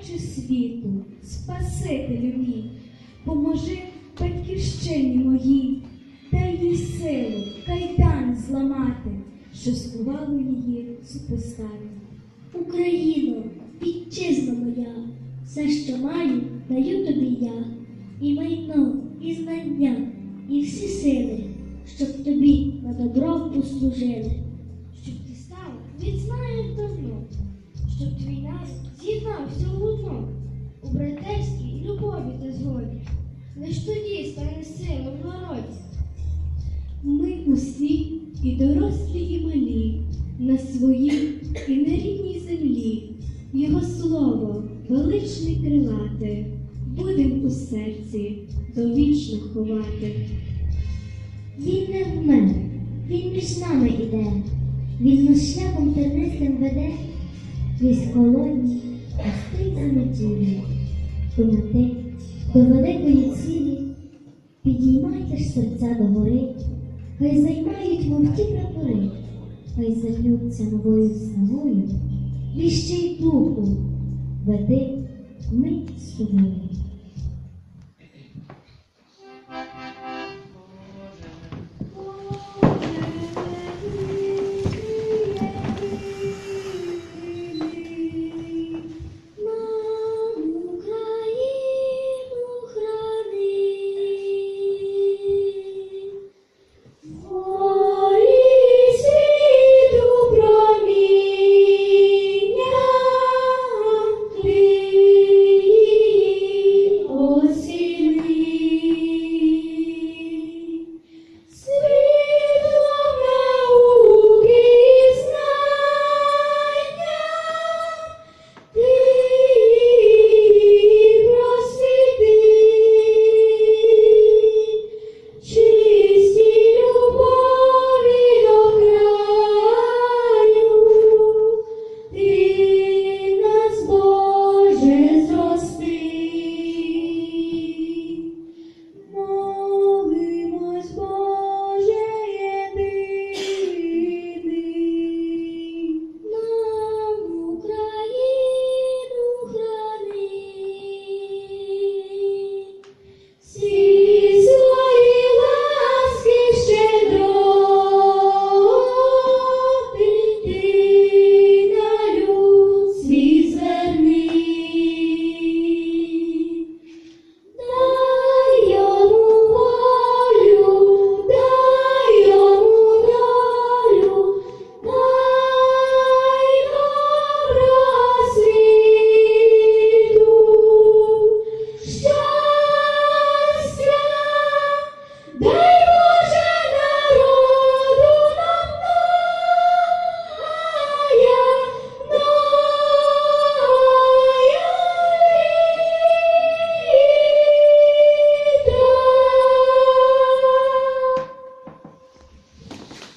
Отче світу, Спасителю мій, поможи батьківщині моїй, дай їй силу, кайдан зламати, що скувало її супоставі. Україно, вітчизна моя, все, що маю, даю тобі я, і майно, і знання, і всі сили, щоб тобі на добро послужили, щоб ти став від знаю давно, щоб твій народ з'єднався в одно, у братерській любові та згоді, лиш тоді стане сила в народі. Ми усі, і дорослі, і малі, на своїй і на рідній землі, Його слово величне крилате, будем у серці довічно ховати. Він не вмер, він між нами іде, він нас шляхом тернистим веде, крізь колоні, пустий То на те, до великої цілі, підіймайте ж серця до гори, хай займають мов ті прапори, хай залються новою снагою, віщий духу, веди ми з тобою.